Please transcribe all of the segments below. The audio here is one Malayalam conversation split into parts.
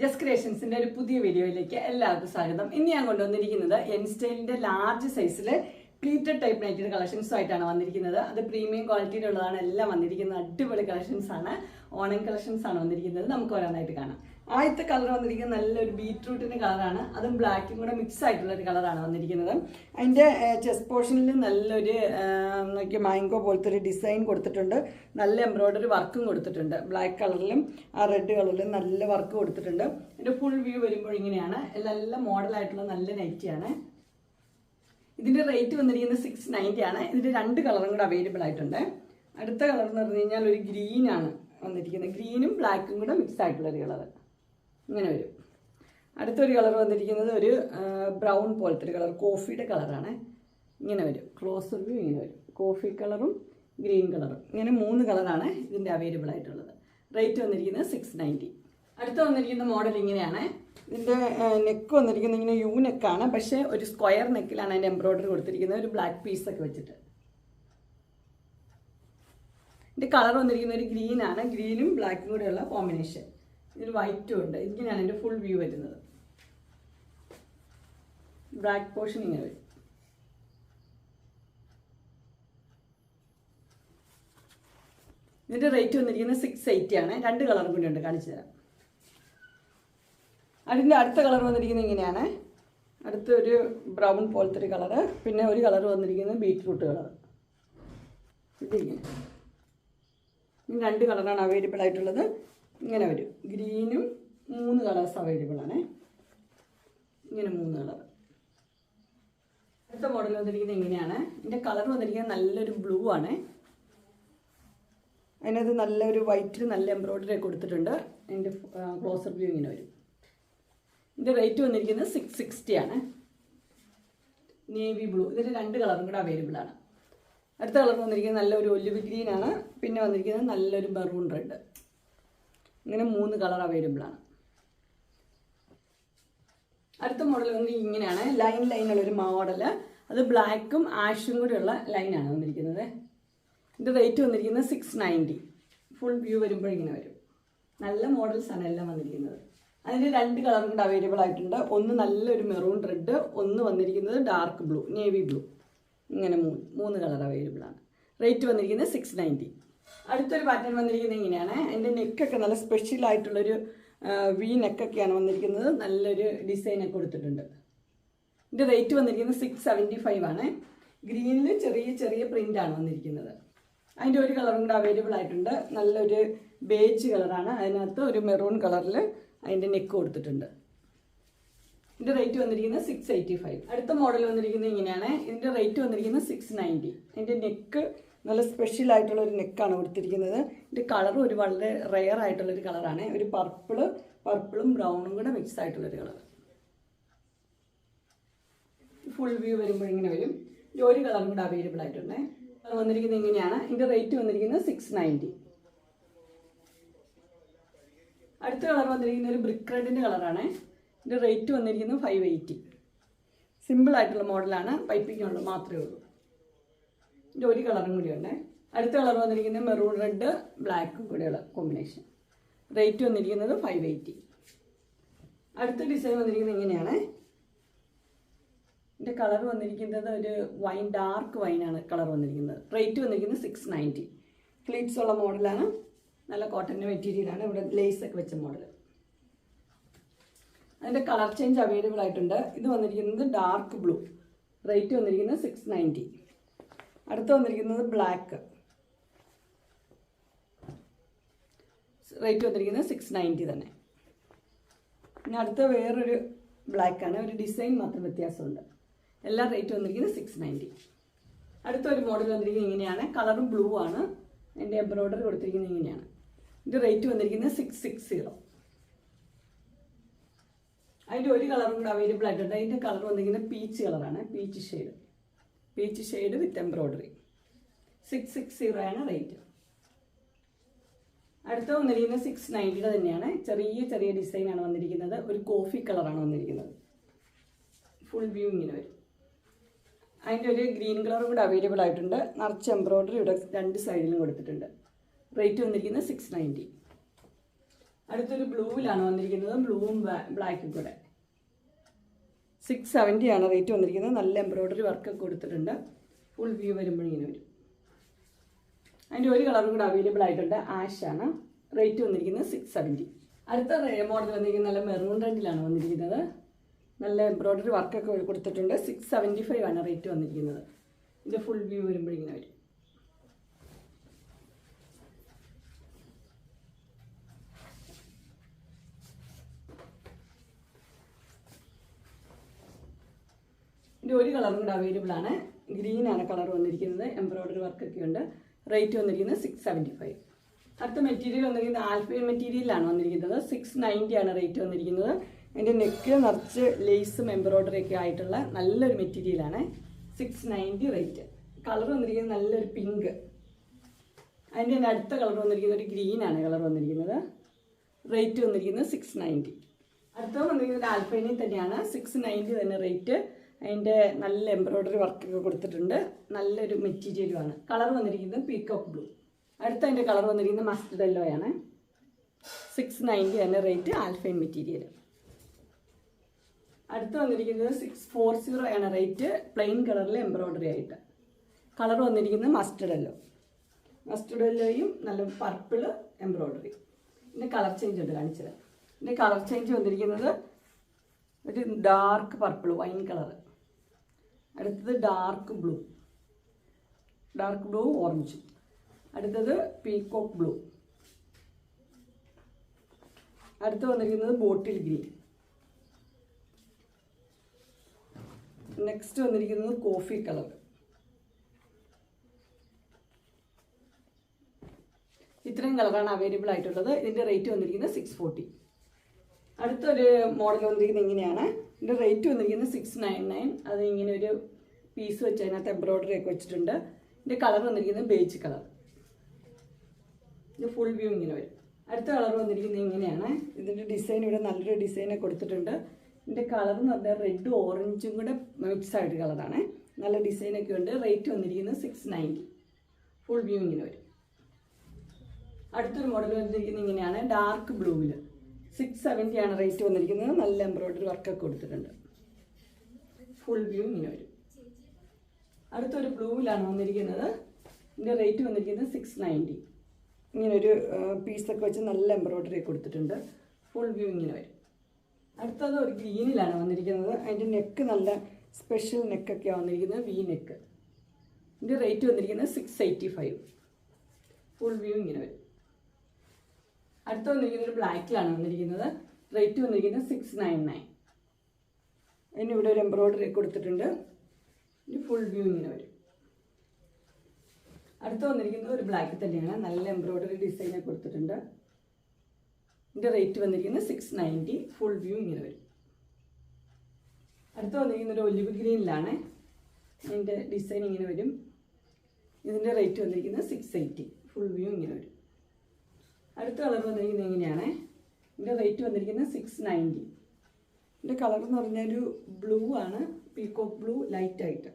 ജസ് ക്രിയേഷൻസിന്റെ ഒരു പുതിയ വീഡിയോയിലേക്ക് എല്ലാവർക്കും സ്വാഗതം. ഇന്ന് ഞാൻ കൊണ്ടുവന്നിരിക്കുന്നത് എൻ സ്റ്റൈലിന്റെ ലാർജ് സൈസിൽ പ്ലീറ്റഡ് ടൈപ്പ് നൈറ്റിയുടെ കളക്ഷൻസും ആയിട്ടാണ് വന്നിരിക്കുന്നത്. അത് പ്രീമിയം ക്വാളിറ്റിയിലുള്ളതാണ് എല്ലാം വന്നിരിക്കുന്നത് അടിപൊളി കളക്ഷൻസ് ആണ്. ഓണം കളക്ഷൻസ് ആണ് വന്നിരിക്കുന്നത്. നമുക്ക് ഓരോന്നായിട്ട് കാണാം. ആദ്യത്തെ കളർ വന്നിരിക്കുന്നത് നല്ലൊരു ബീറ്റ്റൂട്ടിന്റെ കളറാണ് അതും ബ്ലാക്കും കൂടെ മിക്സ് ആയിട്ടുള്ള ഒരു കളറാണ് വന്നിരിക്കുന്നത്. അതിന്റെ ചെസ്റ്റ് പോർഷനിൽ നല്ലൊരു മാംഗോ പോലത്തെ ഒരു ഡിസൈൻ കൊടുത്തിട്ടുണ്ട്. നല്ല എംബ്രോയ്ഡറി വർക്കും കൊടുത്തിട്ടുണ്ട്. ബ്ലാക്ക് കളറിലും ആ റെഡ് കളറിലും നല്ല വർക്ക് കൊടുത്തിട്ടുണ്ട്. ഇതിന്റെ ഫുൾ വ്യൂ വരുമ്പോൾ ഇങ്ങനെയാണ്. നല്ല മോഡലായിട്ടുള്ള നല്ല നൈറ്റിയാണ് ഇതിന്റെ റേറ്റ് വന്നിരിക്കുന്നത് സിക്സ് നയന്റി ആണ്. ഇതിന്റെ രണ്ട് കളറും കൂടെ അവൈലബിൾ ആയിട്ടുണ്ട്. അടുത്ത കളർ എന്ന് പറഞ്ഞു കഴിഞ്ഞാൽ ഒരു ഗ്രീനാണ് വന്നിരിക്കുന്നത്. ഗ്രീനും ബ്ലാക്കും കൂടെ മിക്സ് ആയിട്ടുള്ള ഒരു കളർ ഇങ്ങനെ വരും. അടുത്തൊരു കളർ വന്നിരിക്കുന്നത് ഒരു ബ്രൗൺ പോലത്തെ ഒരു കളർ കോഫിയുടെ കളറാണ്. ഇങ്ങനെ വരും. ക്ലോസ് വ്യൂ ഇങ്ങനെ വരും. കോഫി കളറും ഗ്രീൻ കളറും ഇങ്ങനെ മൂന്ന് കളറാണ് ഇതിന്റെ അവൈലബിൾ ആയിട്ടുള്ളത്. റേറ്റ് വന്നിരിക്കുന്നത് സിക്സ് നയന്റി അടുത്ത വന്നിരിക്കുന്ന മോഡൽ ഇങ്ങനെയാണ്. ഇതിന്റെ നെക്ക് വന്നിരിക്കുന്നത് ഇങ്ങനെ യു നെക്കാണ് പക്ഷേ ഒരു സ്ക്വയർ നെക്കിലാണ് അതിന്റെ എംബ്രോയ്ഡറി കൊടുത്തിരിക്കുന്നത്. ഒരു ബ്ലാക്ക് പീസൊക്കെ വെച്ചിട്ട്. ഇതിന്റെ കളർ വന്നിരിക്കുന്ന ഒരു ഗ്രീനാണ് ഗ്രീനും ബ്ലാക്കും കൂടെയുള്ള കോമ്പിനേഷൻ ഇതിൽ വൈറ്റും ഉണ്ട്. ഇങ്ങനെയാണ് എന്റെ ഫുൾ വ്യൂ വരുന്നത്. ബ്ലാക്ക് പോർഷൻ ഇങ്ങനെ വരും. ഇതിന്റെ റേറ്റ് വന്നിരിക്കുന്നത് സിക്സ് എയ്റ്റി ആണ്. രണ്ട് കളറും കൂടി ഉണ്ട്. കാണിച്ചു തരാം. അതിന്റെ അടുത്ത കളർ വന്നിരിക്കുന്നത് ഇങ്ങനെയാണ്. അടുത്ത ഒരു ബ്രൗൺ പോലത്തെ ഒരു കളറ് പിന്നെ ഒരു കളർ വന്നിരിക്കുന്നത് ബീറ്റ്റൂട്ട് കളർ ഇതിങ്ങനെ. രണ്ട് കളറാണ് അവൈലബിൾ ആയിട്ടുള്ളത്. ഇങ്ങനെ വരും. ഗ്രീനും മൂന്ന് കളേഴ്സ് അവൈലബിൾ ആണ്. ഇങ്ങനെ മൂന്ന് കളർ. അടുത്ത മോഡൽ വന്നിരിക്കുന്നത് ഇങ്ങനെയാണ്. ഇതിന്റെ കളർ വന്നിരിക്കുന്നത് നല്ലൊരു ബ്ലൂ ആണ്. അതിനകത്ത് നല്ലൊരു വൈറ്റിൽ നല്ല എംബ്രോയ്ഡറി കൊടുത്തിട്ടുണ്ട്. അതിന്റെ ക്ലോസർ വ്യൂ ഇങ്ങനെ വരും. ഇതിന്റെ റേറ്റ് വന്നിരിക്കുന്നത് സിക്സ് സിക്സ്റ്റി ആണ്. നേവി ബ്ലൂ ഇതിന്റെ രണ്ട് കളറും കൂടെ അവൈലബിൾ ആണ്. അടുത്ത കളർ വന്നിരിക്കുന്നത് നല്ലൊരു ഒലിവ് ഗ്രീൻ ആണ്. പിന്നെ വന്നിരിക്കുന്നത് നല്ലൊരു മെറൂൺ റെഡ് ഇങ്ങനെ മൂന്ന് കളർ അവൈലബിൾ ആണ്. അടുത്ത മോഡൽ വന്ന് ഇങ്ങനെയാണ്. ലൈൻ ലൈൻ ഉള്ള ഒരു മോഡൽ അത് ബ്ലാക്കും ആഷും കൂടെയുള്ള ലൈനാണ് വന്നിരിക്കുന്നത്. ഇതിന്റെ റേറ്റ് വന്നിരിക്കുന്നത് സിക്സ് നയന്റി ഫുൾ വ്യൂ വരുമ്പോൾ ഇങ്ങനെ വരും. നല്ല മോഡൽസ് ആണ് എല്ലാം വന്നിരിക്കുന്നത്. അതിന് രണ്ട് കളർ കൂടെ അവൈലബിൾ ആയിട്ടുണ്ട്. ഒന്ന് നല്ലൊരു മെറൂൺ റെഡ് ഒന്ന് വന്നിരിക്കുന്നത് ഡാർക്ക് ബ്ലൂ നേവി ബ്ലൂ ഇങ്ങനെ മൂന്ന് മൂന്ന് കളർ അവൈലബിൾ ആണ്. റേറ്റ് വന്നിരിക്കുന്നത് സിക്സ് നയന്റി അടുത്തൊരു പാറ്റേൺ വന്നിരിക്കുന്നത് ഇങ്ങനെയാണ്. എന്റെ നെക്കൊക്കെ നല്ല സ്പെഷ്യൽ ആയിട്ടുള്ളൊരു വി നെക്കൊക്കെയാണ് വന്നിരിക്കുന്നത്. നല്ലൊരു ഡിസൈനൊക്കെ കൊടുത്തിട്ടുണ്ട്. ഇതിന്റെ റേറ്റ് വന്നിരിക്കുന്നത് സിക്സ് സെവന്റി ഫൈവ് ആണ്. ഗ്രീനിൽ ചെറിയ ചെറിയ പ്രിന്റാണ് വന്നിരിക്കുന്നത്. അതിന്റെ ഒരു കളറും കൂടെ അവൈലബിൾ ആയിട്ടുണ്ട്. നല്ലൊരു ബേജ് കളറാണ് അതിനകത്ത് ഒരു മെറൂൺ കളറിൽ അതിന്റെ നെക്ക് കൊടുത്തിട്ടുണ്ട്. ഇതിന്റെ റേറ്റ് വന്നിരിക്കുന്നത് സിക്സ് എയ്റ്റി ഫൈവ് അടുത്ത മോഡൽ വന്നിരിക്കുന്നത് ഇങ്ങനെയാണ്. ഇതിന്റെ റേറ്റ് വന്നിരിക്കുന്നത് സിക്സ് നയന്റി അതിന്റെ നെക്ക് നല്ല സ്പെഷ്യൽ ആയിട്ടുള്ള ഒരു നെക്കാണ് കൊടുത്തിരിക്കുന്നത്. ഇതിന്റെ കളർ ഒരു വളരെ റെയർ ആയിട്ടുള്ളൊരു കളറാണ് ഒരു പർപ്പിൾ പർപ്പിളും ബ്രൗണും കൂടെ മിക്സ് ആയിട്ടുള്ളൊരു കളർ ഫുൾ വ്യൂ വരുമ്പോൾ ഇങ്ങനെ വരും. ഒരു കളറും കൂടെ അവൈലബിൾ ആയിട്ടുണ്ട്. അത് വന്നിരിക്കുന്നത് ഇങ്ങനെയാണ്. ഇതിന്റെ റേറ്റ് വന്നിരിക്കുന്നത് സിക്സ് നയന്റി അടുത്ത കളർ വന്നിരിക്കുന്നത് ഒരു ബ്രിക്ക് റെഡിന്റെ കളറാണ് ഇതിന്റെ റേറ്റ് വന്നിരിക്കുന്നത് ഫൈവ് എയ്റ്റി സിമ്പിൾ ആയിട്ടുള്ള മോഡലാണ് പൈപ്പിംഗ് ഉള്ളൂ മാത്രമേ ഉള്ളൂ. ഇതിന്റെ ഒരു കളറും കൂടി ഉണ്ടേ. അടുത്ത കളർ വന്നിരിക്കുന്നത് മെറൂൺ റെഡ് ബ്ലാക്കും കൂടെയുള്ള കോമ്പിനേഷൻ. റേറ്റ് വന്നിരിക്കുന്നത് ഫൈവ് എയ്റ്റി അടുത്ത ഡിസൈൻ വന്നിരിക്കുന്നത് ഇങ്ങനെയാണ്. ഇതിന്റെ കളർ വന്നിരിക്കുന്നത് ഒരു വൈൻ ഡാർക്ക് വൈനാണ് കളർ വന്നിരിക്കുന്നത്. റേറ്റ് വന്നിരിക്കുന്നത് സിക്സ് നയന്റി ഫ്ലീറ്റ്സ് ഉള്ള മോഡലാണ് നല്ല കോട്ടന്റെ മെറ്റീരിയലാണ് ഇവിടെ ലേസ് ഒക്കെ വെച്ച മോഡൽ അതിന്റെ കളർ ചേഞ്ച് അവൈലബിൾ ആയിട്ടുണ്ട്. ഇത് വന്നിരിക്കുന്നത് ഡാർക്ക് ബ്ലൂ റേറ്റ് വന്നിരിക്കുന്നത് സിക്സ് നയന്റി അടുത്ത് വന്നിരിക്കുന്നത് ബ്ലാക്ക് റേറ്റ് വന്നിരിക്കുന്നത് സിക്സ് നയന്റി തന്നെ. പിന്നെ അടുത്ത വേറൊരു ബ്ലാക്കാണ് ഒരു ഡിസൈൻ മാത്രം വ്യത്യാസമുണ്ട്. എല്ലാ റേറ്റ് വന്നിരിക്കുന്നത് സിക്സ് നയന്റി അടുത്ത ഒരു മോഡൽ വന്നിരിക്കുന്നത് ഇങ്ങനെയാണ്. കളറും ബ്ലൂ ആണ്. എന്റെ എംബ്രോയ്ഡറി കൊടുത്തിരിക്കുന്നത് ഇങ്ങനെയാണ്. ഇത് റേറ്റ് വന്നിരിക്കുന്നത് സിക്സ് സിക്സ് സീറോ അതിന്റെ ഒരു കളറും കൂടെ അവൈലബിൾ ആയിട്ടുണ്ട്. അതിന്റെ കളർ വന്നിരിക്കുന്നത് പീച്ച് കളറാണ് peach shade peach shade with embroidery six six zero ആണ് റേറ്റ് അടുത്ത വന്നിരിക്കുന്നത് സിക്സ് നയന്റിയുടെ തന്നെയാണ്. ചെറിയ ചെറിയ ഡിസൈനാണ് വന്നിരിക്കുന്നത്. ഒരു കോഫി കളറാണ് വന്നിരിക്കുന്നത്. ഫുൾ വ്യൂ ഇങ്ങനെ വരും. അതിന്റെ ഒരു ഗ്രീൻ കളറും കൂടെ അവൈലബിൾ ആയിട്ടുണ്ട്. നിറച്ച് എംബ്രോയിഡറി ഇവിടെ രണ്ട് സൈഡിലും കൊടുത്തിട്ടുണ്ട്. റേറ്റ് വന്നിരിക്കുന്നത് സിക്സ് നയന്റി അടുത്തൊരു ബ്ലൂവിലാണ് വന്നിരിക്കുന്നത്. ബ്ലൂവും ബ്ലാക്കും കൂടെ. സിക്സ് സെവന്റിയാണ് റേറ്റ് വന്നിരിക്കുന്നത്. നല്ല എംബ്രോയ്ഡറി വർക്ക് കൊടുത്തിട്ടുണ്ട്. ഫുൾ വ്യൂ വരുമ്പോഴിങ്ങനെ വരും. അതിന്റെ ഒരു കളറും കൂടെ അവൈലബിൾ ആയിട്ടുണ്ട്. ആഷാണ് റേറ്റ് വന്നിരിക്കുന്നത് സിക്സ് സെവന്റി അടുത്ത മോഡൽ വന്നിരിക്കുന്നത് നല്ല മെറൂൺ റെഡിലാണ് വന്നിരിക്കുന്നത്. നല്ല എംബ്രോയ്ഡറി വർക്കൊക്കെ കൊടുത്തിട്ടുണ്ട്. സിക്സ് സെവന്റി ഫൈവ് ആണ് റേറ്റ് വന്നിരിക്കുന്നത്. ഇതിന്റെ ഫുൾ വ്യൂ വരുമ്പോഴിങ്ങനെ വരും. ഒരു കളറും കൂടെ അവൈലബിൾ ആണ്. ഗ്രീൻ ആണ് കളർ വന്നിരിക്കുന്നത്. എംബ്രോയ്ഡറി വർക്കൊക്കെ ഉണ്ട്. റേറ്റ് വന്നിരിക്കുന്നത് സിക്സ് സെവന്റി ഫൈവ് അടുത്ത മെറ്റീരിയൽ വന്നിരിക്കുന്നത് ആൽഫൈൻ മെറ്റീരിയലാണ് വന്നിരിക്കുന്നത്. സിക്സ് നയന്റി ആണ് റേറ്റ് വന്നിരിക്കുന്നത്. അതിന്റെ നെക്ക് നിറച്ച് ലേസും എംബ്രോയിഡറി ഒക്കെ ആയിട്ടുള്ള നല്ലൊരു മെറ്റീരിയലാണ് സിക്സ് നയന്റി റേറ്റ് കളർ വന്നിരിക്കുന്നത് നല്ലൊരു പിങ്ക് അതിന്റെ തന്നെ അടുത്ത കളർ വന്നിരിക്കുന്നത് ഒരു ഗ്രീൻ ആണ് കളർ വന്നിരിക്കുന്നത്. റേറ്റ് വന്നിരിക്കുന്നത് സിക്സ് നയന്റി അടുത്ത വന്നിരിക്കുന്നത് ആൽഫൈനിൽ തന്നെയാണ്. സിക്സ് നയന്റി തന്നെ റേറ്റ് അതിന്റെ നല്ല എംബ്രോയ്ഡറി വർക്കൊക്കെ കൊടുത്തിട്ടുണ്ട്. നല്ലൊരു മെറ്റീരിയലുമാണ് കളർ വന്നിരിക്കുന്നത് പീക്കോക്ക് ബ്ലൂ അടുത്ത അതിന്റെ കളർ വന്നിരിക്കുന്നത് മസ്റ്റർഡ് യെല്ലോ ആണ്. സിക്സ് നയന്റി തന്നെ റേറ്റ് ആൽഫൈൻ മെറ്റീരിയൽ അടുത്ത് വന്നിരിക്കുന്നത് സിക്സ് ഫോർ സീറോ ആണ് റേറ്റ് പ്ലെയിൻ കളറിൽ എംബ്രോയ്ഡറി ആയിട്ട്. കളർ വന്നിരിക്കുന്നത് മസ്റ്റർഡ് യെല്ലോ മസ്റ്റർഡ് യെല്ലോയും നല്ല പർപ്പിൾ എംബ്രോയ്ഡറി ഇതിന്റെ കളർ ചേഞ്ച് ഉണ്ട് കാണിച്ചത് ഇതിന്റെ കളർ ചേഞ്ച് വന്നിരിക്കുന്നത് ഒരു ഡാർക്ക് പർപ്പിൾ വൈൻ കളർ അടുത്തത് dark blue dark blue orange അടുത്തത് പീകോക്ക് ബ്ലൂ അടുത്ത് വന്നിരിക്കുന്നത് ബോട്ടിൽ ഗ്രീൻ നെക്സ്റ്റ് വന്നിരിക്കുന്നത് കോഫി കളർ ഇത്രയും കളറാണ് അവൈലബിൾ ആയിട്ടുള്ളത്. ഇതിന്റെ റേറ്റ് വന്നിരിക്കുന്നത് സിക്സ് ഫോർട്ടി അടുത്തൊരു മോഡൽ വന്നിരിക്കുന്നത് ഇങ്ങനെയാണ്. ഇതിന്റെ റേറ്റ് വന്നിരിക്കുന്നത് സിക്സ് നയൻ നയൻ അത് ഇങ്ങനെ ഒരു പീസ് വെച്ച് അതിനകത്ത് എംബ്രോയ്ഡറി ഒക്കെ വെച്ചിട്ടുണ്ട്. ഇതിന്റെ കളർ വന്നിരിക്കുന്നത് ബേജ് കളർ ഇത് ഫുൾ വ്യൂ ഇങ്ങനെ വരും. അടുത്ത കളർ വന്നിരിക്കുന്നത് ഇങ്ങനെയാണ്. ഇതിന്റെ ഡിസൈൻ ഇവിടെ നല്ലൊരു ഡിസൈനെ കൊടുത്തിട്ടുണ്ട്. ഇതിന്റെ കളർ എന്ന് പറഞ്ഞാൽ റെഡും ഓറഞ്ചും കൂടെ മിക്സ് ആയിട്ട് കളറാണ് നല്ല ഡിസൈനൊക്കെ ഉണ്ട്. റേറ്റ് വന്നിരിക്കുന്നത് സിക്സ് നയന്റി ഫുൾ വ്യൂ ഇങ്ങനെ വരും. അടുത്തൊരു മോഡൽ വന്നിരിക്കുന്നത് ഇങ്ങനെയാണ്. ഡാർക്ക് ബ്ലൂവിൽ സിക്സ് സെവന്റി ആണ് റേറ്റ് വന്നിരിക്കുന്നത്. നല്ല എംബ്രോയ്ഡറി വർക്കൊക്കെ കൊടുത്തിട്ടുണ്ട്. ഫുൾ വ്യൂ ഇങ്ങനെ വരും. അടുത്തൊരു ബ്ലൂവിലാണ് വന്നിരിക്കുന്നത്. ഇതിന്റെ റേറ്റ് വന്നിരിക്കുന്നത് സിക്സ് നയന്റി ഇങ്ങനൊരു പീസൊക്കെ വെച്ച് നല്ല എംബ്രോയ്ഡറി കൊടുത്തിട്ടുണ്ട്. ഫുൾ വ്യൂ ഇങ്ങനെ വരും. അടുത്തത് ഒരു ഗ്രീനിലാണ് വന്നിരിക്കുന്നത്. അതിന്റെ നെക്ക് നല്ല സ്പെഷ്യൽ നെക്കൊക്കെയാണ് വന്നിരിക്കുന്നത്. വി നെക്ക് ഇതിന്റെ റേറ്റ് വന്നിരിക്കുന്നത് six eighty five full view ഇങ്ങനെ വരും. അടുത്ത വന്നിരിക്കുന്നത് ഒരു ബ്ലാക്കിലാണ് വന്നിരിക്കുന്നത്. റേറ്റ് വന്നിരിക്കുന്നത് സിക്സ് നയൻ നയൻ അതിന് ഇവിടെ ഒരു എംബ്രോയ്ഡറി കൊടുത്തിട്ടുണ്ട്. ഇത് ഫുൾ വ്യൂ ഇങ്ങനെ വരും. അടുത്ത് വന്നിരിക്കുന്നത് ഒരു ബ്ലാക്ക് തന്നെയാണ്. നല്ല എംബ്രോയ്ഡറി ഡിസൈനെ കൊടുത്തിട്ടുണ്ട്. ഇതിന്റെ റേറ്റ് വന്നിരിക്കുന്നത് സിക്സ് നയന്റി ഫുൾ വ്യൂ ഇങ്ങനെ വരും. അടുത്ത് വന്നിരിക്കുന്ന ഒരു ഒലിവ് ഗ്രീനിലാണ് ഇതിന്റെ ഡിസൈൻ ഇങ്ങനെ വരും. ഇതിന്റെ റേറ്റ് വന്നിരിക്കുന്നത് സിക്സ് എയ്റ്റി ഫുൾ വ്യൂ ഇങ്ങനെ വരും. അടുത്ത കളർ വന്നിരിക്കുന്നത് എങ്ങനെയാണ്? ഇതിന്റെ റേറ്റ് വന്നിരിക്കുന്നത് സിക്സ് നയന്റി ഇതിന്റെ കളർ എന്ന് പറഞ്ഞാൽ ഒരു ബ്ലൂ ആണ് പീക്കോക്ക് ബ്ലൂ ലൈറ്റ് ആയിട്ട്.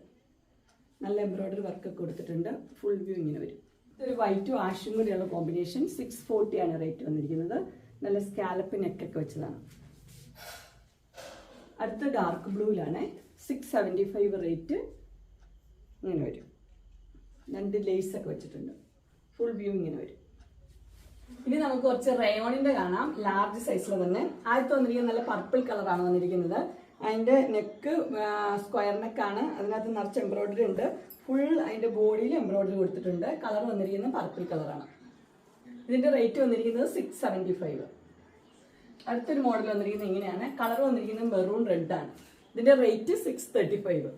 നല്ല എംബ്രോയ്ഡറി വർക്കൊക്കെ കൊടുത്തിട്ടുണ്ട്. ഫുൾ വ്യൂ ഇങ്ങനെ വരും. ഇതൊരു വൈറ്റും ആഷും കൂടിയുള്ള കോമ്പിനേഷൻ സിക്സ് ഫോർട്ടി ആണ് റേറ്റ് വന്നിരിക്കുന്നത്. നല്ല സ്കാലപ്പ് നെക്കൊക്കെ വെച്ചതാണ്. അടുത്ത ഡാർക്ക് ബ്ലൂവിലാണ് സിക്സ് സെവന്റി ഫൈവ് റേറ്റ് ഇങ്ങനെ വരും. രണ്ട് ലേസ് ഒക്കെ വെച്ചിട്ടുണ്ട്. ഫുൾ വ്യൂ ഇങ്ങനെ വരും. ഇനി നമുക്ക് കുറച്ച് റയോണിന്റെ കാണാം. ലാർജ് സൈസിൽ തന്നെ. ആദ്യത്തെ വന്നിരിക്കുന്നത് നല്ല പർപ്പിൾ കളറാണ് വന്നിരിക്കുന്നത്. അതിന്റെ നെക്ക് സ്ക്വയർ നെക്കാണ് അതിനകത്ത് നിറച്ച് എംബ്രോയിഡറി ഉണ്ട്. ഫുൾ അതിന്റെ ബോഡിയിൽ എംബ്രോയിഡറി കൊടുത്തിട്ടുണ്ട്. കളർ വന്നിരിക്കുന്നത് പർപ്പിൾ കളറാണ് ഇതിന്റെ റേറ്റ് വന്നിരിക്കുന്നത് സിക്സ് സെവന്റി ഫൈവ് അടുത്തൊരു മോഡൽ വന്നിരിക്കുന്നത് ഇങ്ങനെയാണ്. കളർ വന്നിരിക്കുന്നത് മെറൂൺ റെഡ് ആണ്. ഇതിന്റെ rate six thirty five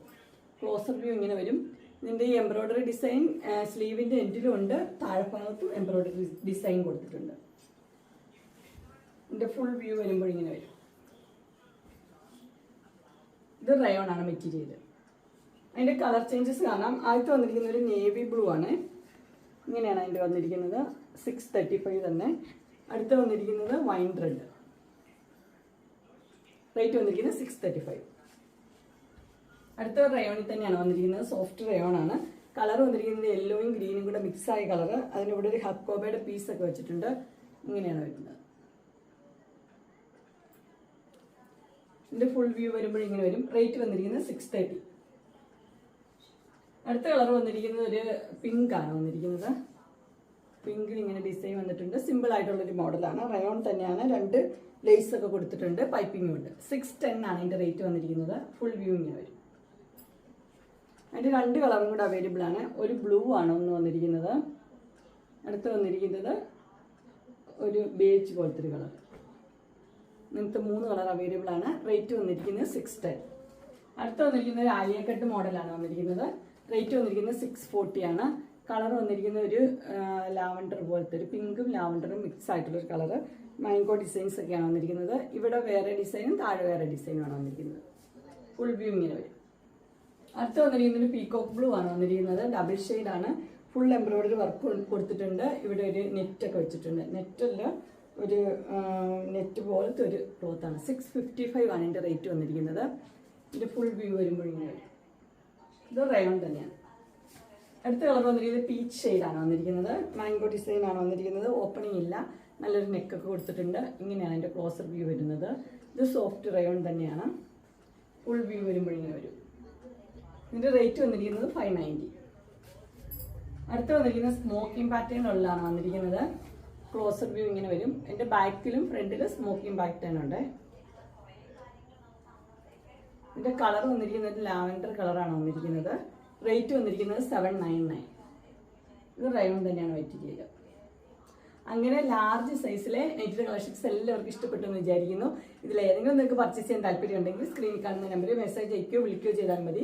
closer view ഇങ്ങനെ വരും. ഇതിന്റെ ഈ എംബ്രോയിഡറി ഡിസൈൻ സ്ലീവിന്റെ എൻഡിലും ഉണ്ട് താഴെഭാഗത്തും എംബ്രോയ്ഡറി ഡിസൈൻ കൊടുത്തിട്ടുണ്ട്. ഇതിന്റെ ഫുൾ വ്യൂ വരുമ്പോൾ ഇങ്ങനെ വരും. ഇത് റയോൺ ആണ് മെറ്റീരിയൽ അതിന്റെ കളർ ചേഞ്ചസ് കാണാം. ആദ്യത്തെ വന്നിരിക്കുന്ന ഒരു നേവി ബ്ലൂ ആണ്. ഇങ്ങനെയാണ് അതിന്റെ വന്നിരിക്കുന്നത്. സിക്സ് തേർട്ടി ഫൈവ് തന്നെ. അടുത്ത് വന്നിരിക്കുന്നത് വൈൻ റെഡ് റേറ്റ് വന്നിരിക്കുന്നത് സിക്സ് തേർട്ടി ഫൈവ് അടുത്ത റയോണിൽ തന്നെയാണ് വന്നിരിക്കുന്നത്. സോഫ്റ്റ് റയോൺ ആണ്. കളർ വന്നിരിക്കുന്നത് യെല്ലോയും ഗ്രീനും കൂടെ മിക്സ് ആയ കളർ അതിനിവിടെ ഒരു ഹക്കോബയുടെ ഒക്കെ വെച്ചിട്ടുണ്ട്. ഇങ്ങനെയാണ് വരുന്നത്. ഇതിന്റെ ഫുൾ വ്യൂ വരുമ്പോൾ ഇങ്ങനെ വരും. റേറ്റ് വന്നിരിക്കുന്നത് സിക്സ് തേർട്ടി അടുത്ത കളർ വന്നിരിക്കുന്നത് ഒരു പിങ്ക് ആണ് വന്നിരിക്കുന്നത്. പിങ്കിൽ ഇങ്ങനെ ഡിസൈൻ വന്നിട്ടുണ്ട്. സിമ്പിൾ ആയിട്ടുള്ള ഒരു മോഡലാണ് റയോൺ തന്നെയാണ്. രണ്ട് ലേസ് ഒക്കെ കൊടുത്തിട്ടുണ്ട്. പൈപ്പിംഗും ഉണ്ട് സിക്സ് ടെൻ ആണ് ഇതിന്റെ റേറ്റ് വന്നിരിക്കുന്നത്. ഫുൾ വ്യൂ ഇങ്ങനെ വരും. അതിന്റെ രണ്ട് കളറും കൂടെ അവൈലബിൾ ആണ്. ഒരു ബ്ലൂ ആണ് ഒന്ന് വന്നിരിക്കുന്നത്. അടുത്ത് വന്നിരിക്കുന്നത് ഒരു ബേജ് പോലത്തെ ഒരു കളർ ഇങ്ങനത്തെ മൂന്ന് കളർ അവൈലബിൾ ആണ്. റേറ്റ് വന്നിരിക്കുന്നത് സിക്സ് ടെൻ അടുത്ത് വന്നിരിക്കുന്നത് ആലിയക്കട്ട് മോഡലാണ് വന്നിരിക്കുന്നത്. റേറ്റ് വന്നിരിക്കുന്നത് സിക്സ് ഫോർട്ടി ആണ്. കളർ വന്നിരിക്കുന്ന ഒരു ലാവണ്ടർ പോലത്തെ ഒരു പിങ്കും ലാവണ്ടറും മിക്സ് ആയിട്ടുള്ള ഒരു കളർ മാംഗോ ഡിസൈൻസ് ഒക്കെയാണ് വന്നിരിക്കുന്നത്. ഇവിടെ വേറെ ഡിസൈനും താഴെ വേറെ ഡിസൈനുമാണ് വന്നിരിക്കുന്നത്. ഫുൾ വ്യൂ ഇങ്ങനെ വരും അടുത്ത് വന്നിരിക്കുന്നത് പീകോക്ക് ബ്ലൂ ആണ് വന്നിരിക്കുന്നത്. ഡബിൾ ഷെയ്ഡ് ആണ്. ഫുൾ എംബ്രോയിഡറി വർക്ക് കൊടുത്തിട്ടുണ്ട്. ഇവിടെ ഒരു നെറ്റ് ഒക്കെ വെച്ചിട്ടുണ്ട്. നെറ്റല്ല ഒരു നെറ്റ് പോലത്തെ ഒരു ക്ലോത്ത് ആണ്. സിക്സ് ഫിഫ്റ്റി ഫൈവ് ആണ് ഇതിന്റെ റേറ്റ് വന്നിരിക്കുന്നത്. ഇതിന്റെ ഫുൾ വ്യൂ വരുമ്പോൾ ഇങ്ങനെ ഇത് റയോൺ തന്നെയാണ്. അടുത്ത കളർ വന്നിരിക്കുന്നത് പീച്ച് ഷെയ്ഡാണ് വന്നിരിക്കുന്നത്. മാംഗോ ഡിസൈൻ ആണ് വന്നിരിക്കുന്നത്. ഓപ്പണിംഗ് ഇല്ല. നല്ലൊരു നെക്കൊക്കെ കൊടുത്തിട്ടുണ്ട്. ഇങ്ങനെയാണ് അതിന്റെ ക്ലോസർ വ്യൂ വരുന്നത്. ഇത് സോഫ്റ്റ് റയോൺ തന്നെയാണ്. ഫുൾ വ്യൂ വരുമ്പോൾ ഇങ്ങനെ വരും. ഇതിന്റെ റേറ്റ് വന്നിരിക്കുന്നത് ഫൈവ് നയന്റി അടുത്ത് വന്നിരിക്കുന്നത് സ്മോക്കിംഗ് പാറ്റേൺ ഉള്ളതാണ് വന്നിരിക്കുന്നത്. ക്ലോസർ വ്യൂ ഇങ്ങനെ വരും. എന്റെ ബാക്കിലും ഫ്രണ്ടിലും സ്മോക്കിംഗ് പാറ്റേൺ ഉണ്ട്. ഇതിന്റെ കളർ വന്നിരിക്കുന്നത് ലാവൻഡർ കളറാണ് വന്നിരിക്കുന്നത്. റേറ്റ് വന്നിരിക്കുന്നത് സെവൻ നയൻ നയൻ ഇത് റയോൺ തന്നെയാണ് മെറ്റീരിയൽ അങ്ങനെ ലാർജ് സൈസിലെ നെറ്റിൽ കളക്ഷൻസ് എല്ലാവർക്കും ഇഷ്ടപ്പെട്ടു എന്ന് വിചാരിക്കുന്നു. ഇതിൽ ഏതെങ്കിലും നിങ്ങൾക്ക് പർച്ചേസ് ചെയ്യാൻ താല്പര്യം ഉണ്ടെങ്കിൽ സ്ക്രീനിൽ കാണുന്ന നമ്പറിൽ മെസ്സേജ് അയക്കുകയോ വിളിക്കുകയോ ചെയ്താൽ മതി.